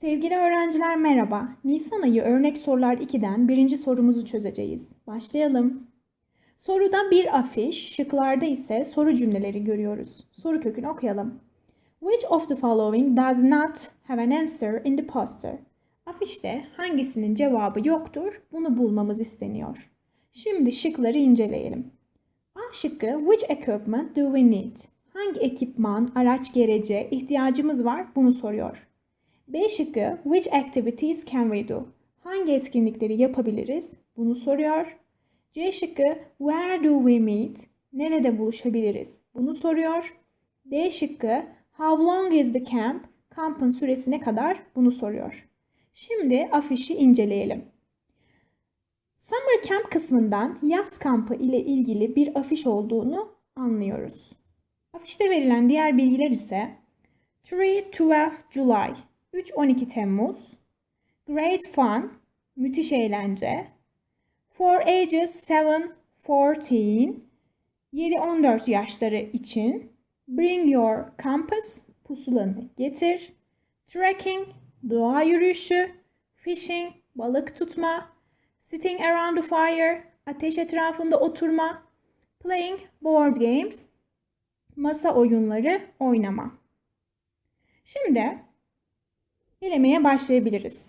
Sevgili öğrenciler merhaba. Nisan ayı örnek sorular 2'den birinci sorumuzu çözeceğiz. Başlayalım. Soruda bir afiş, şıklarda ise soru cümleleri görüyoruz. Soru kökünü okuyalım. Which of the following does not have an answer in the poster? Afişte hangisinin cevabı yoktur? Bunu bulmamız isteniyor. Şimdi şıkları inceleyelim. A şıkkı Which equipment do we need? Hangi ekipman, araç, gerece ihtiyacımız var? Bunu soruyor. B şıkkı Which activities can we do? Hangi etkinlikleri yapabiliriz? Bunu soruyor. C şıkkı Where do we meet? Nerede buluşabiliriz? Bunu soruyor. D şıkkı How long is the camp? Kampın süresi ne kadar? Bunu soruyor. Şimdi afişi inceleyelim. Summer Camp kısmından yaz kampı ile ilgili bir afiş olduğunu anlıyoruz. Afişte verilen diğer bilgiler ise 3-12 July 3-12 Temmuz. Great Fun Müthiş eğlence. For ages 7-14 7-14 yaşları için Bring your compass pusulanı getir. Trekking doğa yürüyüşü Fishing balık tutma. Sitting around the fire ateş etrafında oturma. Playing board games masa oyunları oynama. Şimdi elemeye başlayabiliriz.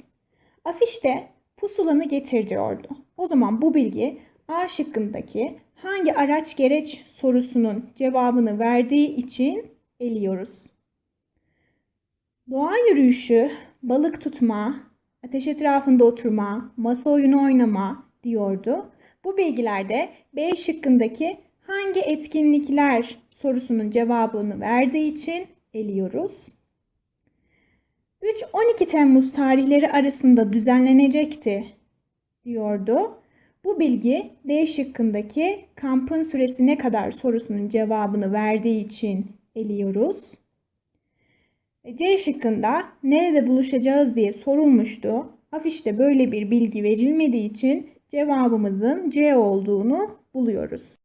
Afişte pusulanı getir diyordu. O zaman bu bilgi A şıkkındaki hangi araç gereç sorusunun cevabını verdiği için eliyoruz. Doğa yürüyüşü, balık tutma, ateş etrafında oturma, masa oyunu oynama diyordu. Bu bilgilerde B şıkkındaki hangi etkinlikler sorusunun cevabını verdiği için eliyoruz. 3-12 Temmuz tarihleri arasında düzenlenecekti diyordu. Bu bilgi D şıkkındaki kampın süresi ne kadar sorusunun cevabını verdiği için eliyoruz. C şıkkında nerede buluşacağız diye sorulmuştu. Afişte böyle bir bilgi verilmediği için cevabımızın C olduğunu buluyoruz.